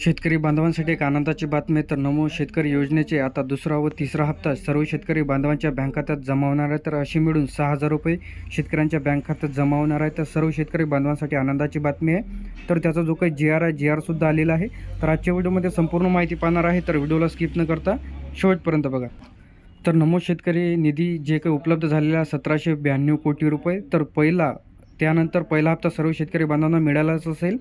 शेतकरी बांधवांसाठी एक आनंदाची बातमी आहे. तर नमो शेतकरी योजनेचे आता दुसरा व तिसरा हप्ता. सर्व शेतकरी बांधवांच्या बँक खात्यात जमा होणार आहे तर अशी मिळून सहा हजार रुपये शेतकऱ्यांच्या बँक खात्यात जमा होणार आहे तर सर्व शेतकरी बांधवांसाठी आनंदाची बातमी आहे. तर त्याचा जो काही जी आर आहे जी आरसुद्धा आलेला आहे. तर आजच्या व्हिडिओमध्ये संपूर्ण माहिती पाहणार आहे. तर व्हिडिओला स्किप न करता शेवटपर्यंत बघा. तर नमो शेतकरी निधी जे काही उपलब्ध झालेला सतराशे ब्याण्णव कोटी रुपये. तर पहिला त्यानंतर पहिला हप्ता सर्व शेतकरी बांधवांना मिळालाच असेल.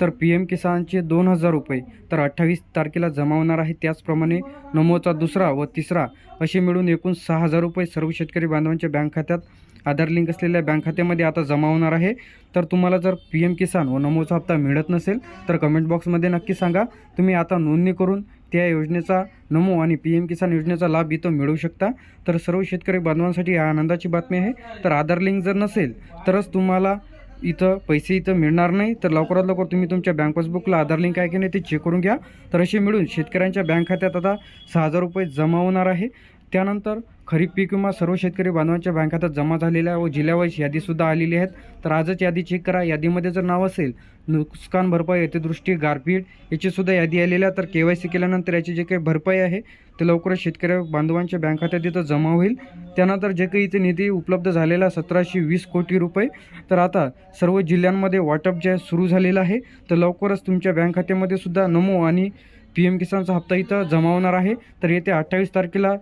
तर पी एम किसानचे दोन हजार रुपये तर अठ्ठावीस तारखेला जमा होणार आहे. त्याचप्रमाणे नमोचा दुसरा व तिसरा असे मिळून एकूण सहा हजार रुपये सर्व शेतकरी बांधवांच्या बँक खात्यात आधार लिंक असलेल्या बँक खात्यामध्ये आता जमा होणार आहे. तर तुम्हाला जर पी एम किसान व नमोचा हप्ता मिळत नसेल तर कमेंट बॉक्समध्ये नक्की सांगा. तुम्ही आता नोंदणी करून त्या योजनेचा नमो आणि पी एम किसान योजनेचा लाभ इथं मिळवू शकता. तर सर्व शेतकरी बांधवांसाठी आनंदाची बातमी आहे. तर आधार लिंक जर नसेल तरच तुम्हाला इथं पैसे इथं मिळणार नाही तर लवकरात लवकर तुम्ही तुमच्या बँक पासबुकला आधार लिंक आहे की नाही ते चेक करून घ्या. तर असे मिळून शेतकऱ्यांच्या बँक खात्यात आता सहा हजार रुपये जमा होणार आहे. त्यानंतर खरीप पीक विमा सर्व शेतकरी बांधवांच्या बँक खात्यात जमा झालेल्या व जिल्ह्यावाईज यादीसुद्धा आलेली आहेत. तर आजच यादी चेक करा. यादीमध्ये जर नाव असेल नुकसान भरपाई अतिदृष्टी गारपीट याचीसुद्धा यादी आलेली आहे तर के वाय सी केल्यानंतर याची जे काही भरपाई आहे ते लवकरच शेतकरी बांधवांच्या बँक खात्यात इथं जमा होईल. त्यानंतर जे काही इथे निधी उपलब्ध झालेला सतराशे वीस कोटी रुपये. तर आता सर्व जिल्ह्यांमध्ये वाटप जे सुरू झालेलं आहे तर लवकरच तुमच्या बँक खात्यामध्ये सुद्धा नमो आणि पी एम किसानचा हप्ता इथं जमा होणार आहे. तर येत्या अठ्ठावीस तारखेला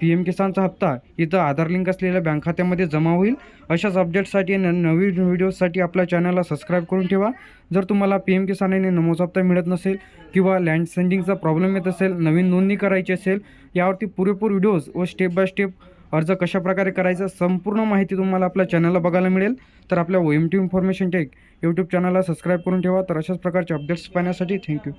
पी एम किसानचा हप्ता इथं आधार लिंक असलेल्या बँक खात्यामध्ये जमा होईल. अशाच अपडेट्ससाठी न नवीन व्हिडिओसाठी आपल्या चॅनलला सबस्क्राईब करून ठेवा. जर तुम्हाला पी एम किसान आणि हप्ता मिळत नसेल किंवा लँड सेंडिंगचा प्रॉब्लेम येत असेल नवीन नोंदणी करायची असेल यावरती पुरेपूर व्हिडिओज व स्टेप बाय स्टेप अर्ज कशाप्रकारे करायचा संपूर्ण माहिती तुम्हाला आपल्या चॅनलला बघायला मिळेल. तर आपल्या O M T information tech YouTube चॅनलला सबस्क्राईब करून ठेवा. तर अशाच प्रकारचे अपडेट्स पाहण्यासाठी थँक्यू.